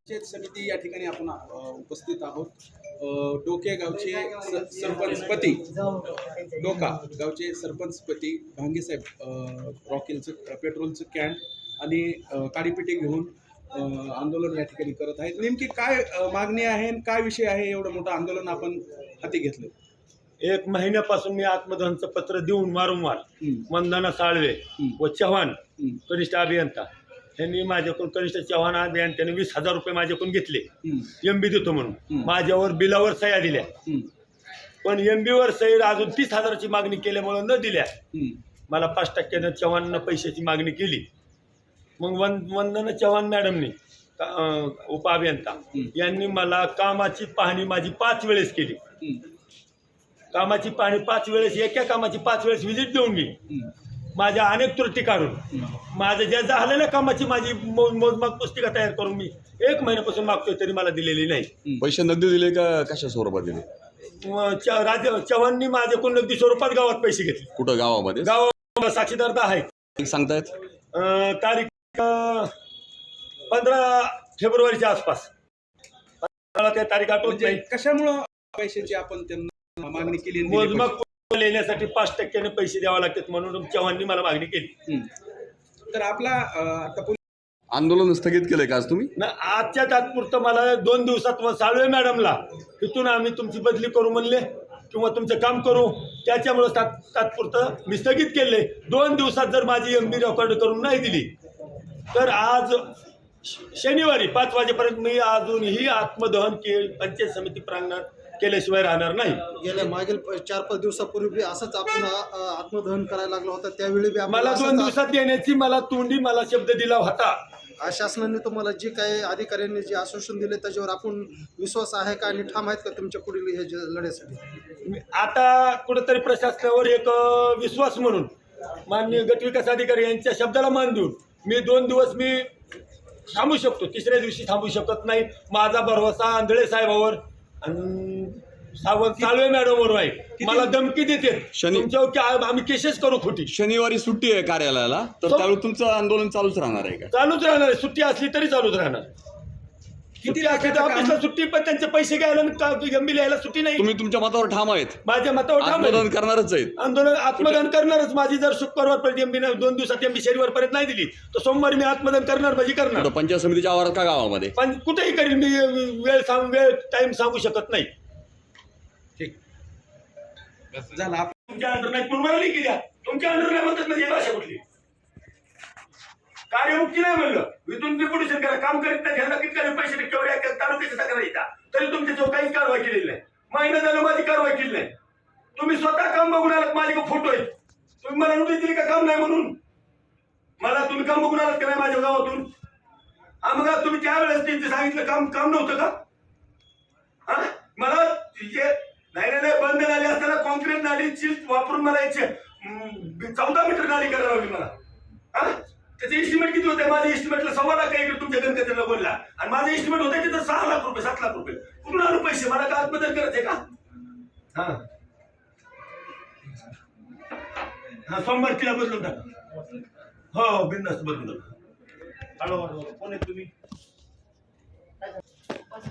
पंचायत समिती या ठिकाणी आपण उपस्थित आहोत. डोके गावचे सरपंच सरपंचपती डोका गावचे सरपंचपती भांगेसाहेब रॉकेलचं पेट्रोलचं कॅन आणि काडीपिटी घेऊन आंदोलन या ठिकाणी करत आहेत. नेमकी काय मागणी आहे काय विषय आहे? एवढं मोठं आंदोलन आपण हाती घेतलं. एक महिन्यापासून मी आत्मदहनचं पत्र देऊन वारंवार वंदना साळवे व चव्हाण कनिष्ठ अभियंता. यांनी माझ्याकडून कनिष्ठ चव्हाण अभियंत्याने वीस हजार रुपये माझ्याकडून घेतले. हम्म, एम बी देतो म्हणून. माझ्यावर बिलावर सह्या दिल्या. पण एम वर सही अजून तीस हजाराची मागणी केल्यामुळे न दिल्या. मला पाच टक्क्यानं चव्हाणनं पैशाची मागणी केली. मग वन वंदना चव्हाण मॅडमनी उपअभियंता. यांनी मला कामाची पाहणी माझी पाच वेळेस केली. कामाची पाहणी पाच वेळेस एका कामाची पाच वेळेस व्हिजिट देऊन मी माझ्या अनेक त्रुटी काढून. माझं ज्या झालेल्या कामाची माझी मो- मोजमाप पुस्तिका तयार करून मी एक महिन्यापासून मागतोय तरी मला दिलेली नाही. पैसे नगदी दिले का कशा स्वरूपात दिले? राज चव्हाणनी माझ्याकडून अगदी स्वरूपात गावात पैसे घेतले. कुठं गावामध्ये? गाव साक्षीदार तर आहे सांगतायत? अं, तारीख पंधरा फेब्रुवारीच्या आसपास. मला त्या तारीख आठवत म्हणजे नाही. कशामुळं पैशाची आपण त्यांना मागणी केली मोजमाप पुस्तिका लिहिण्यासाठी पाच टक्क्याने पैसे द्यावे लागतात म्हणून चव्हाणनी मला मागणी केली. तर आपला आता आंदोलन स्थगित केलंय का आज तुम्ही? ना आजच्या तात्पुरतं मला दोन दिवसात व साळवे मॅडमला तिथून आम्ही तुमची बदली करू म्हणले किंवा तुमचं काम करू. त्याच्यामुळं तात तात्पुरतं मी स्थगित केले दोन दिवसात जर माझी एम बी रेकॉर्ड करून नाही दिली तर आज शनिवारी पाच वाजेपर्यंत मी अजूनही आत्मदहन के पंचायत समिती प्रांगणात केल्याशिवाय राहणार नाही. गेल्या मागील प- चार पाच दिवसापूर्वी बी असंच आपण अ, आत्मदहन करायला लागलो होता. त्यावेळी बी मला दोन असंच दिवसात देण्याची मला तोंडी मला शब्द दिला होता. आ- शासनाने तुम्हाला जे काही अधिकाऱ्यांनी जे आश्वासन दिले त्याच्यावर आपण विश्वास आहे का आणि ठाम आहेत का तुमच्या पुढील हे जे लढ्यासाठी? मी आता कुठेतरी प्रशासनावर एक अ, विश्वास म्हणून माननीय गटविकास अधिकारी यांच्या शब्दाला मान देऊन मी दोन दिवस मी थांबू शकतो. तिसऱ्या दिवशी थांबू शकत नाही. माझा भरवसा आंधळे साहेबावर आणि सावंत साळवे मॅडमवर आहे. मला धमकी देते. शनी- तुमच्यावर की आ- आम्ही केसेस करू खोटी. शनिवारी सुट्टी आहे कार्यालयाला. तर त्यावेळी तुमचं आंदोलन चालूच राहणार आहे का? चालूच राहणार आहे. सुट्टी असली तरी चालूच राहणार. असली तर ऑफिसला सुट्टी पण त्यांचे पैसे घ्यायला आणि का- गंभीर यायला सुट्टी नाही. तुम्ही तुमच्या मतावर ठाम आहेत. माझ्या मतावर ठाम आहे. आंदोलन करणारच आहेत. आंदोलन आत्मदान करणारच. माझी जर शुक्रवार पर्यंत एमबी दोन दिवसात एमबी शनिवार पर्यंत नाही दिली तर सोमवारी मी आत्मदान करणार माझी करणार. कुठं? पंचायत समितीच्या आवारात का गावामध्ये? पण कुठेही करील मी वेळ सांग वेळ टाइम सांगू शकत नाही. ठीक. झालं. तुमच्या अंडर नाही पण मला नाही केल्या. तुमच्या अंडर नाही म्हणतात म्हणजे ही भाषा कुठली? कार्यमुक्ती नाही म्हणलं. इथून रिपोर्टेशन करा काम करीत नाही ह्यांना किती काही पैसे टक्केवारी तालुक्याच्या तालुक्याची तक्रार येतात. तरी तुमच्या जो काहीच कारवाई केलेली नाही. महिना झालं माझी कारवाई केली नाही. तुम्ही स्वतः काम बघून आलात माझे फोटो आहेत. तुम्ही मला नोटीस दिली का काम नाही म्हणून? मला तुम्ही काम बघून आलात का नाही माझ्या गावातून? आम्हाला तुम्ही त्या तुम्ही त्यावेळेस त्यांचे सांगितलं काम काम नव्हतं का? हा? मला नाही नाही नाही, बंद नाली असताना कॉन्क्रीट नाली वापरून मला याचे चौदा मीटर नाली करायला मला. हा? त्याचे एस्टिमेट किती होते माझ्या एस्टिमेटला सव्वा लाख काही तुमच्या गणपतीला बोलला. आणि माझं एस्टिमेट होतं तिथं सहा लाख रुपये सात लाख रुपये. कुठून आणू पैसे? मला का आत्मदन करायचे का? हा. हा सोमवार तिला बदलून टाका. हो हो बिंदास्त बदलून टाका. हळू. कोण आहे तुम्ही? बस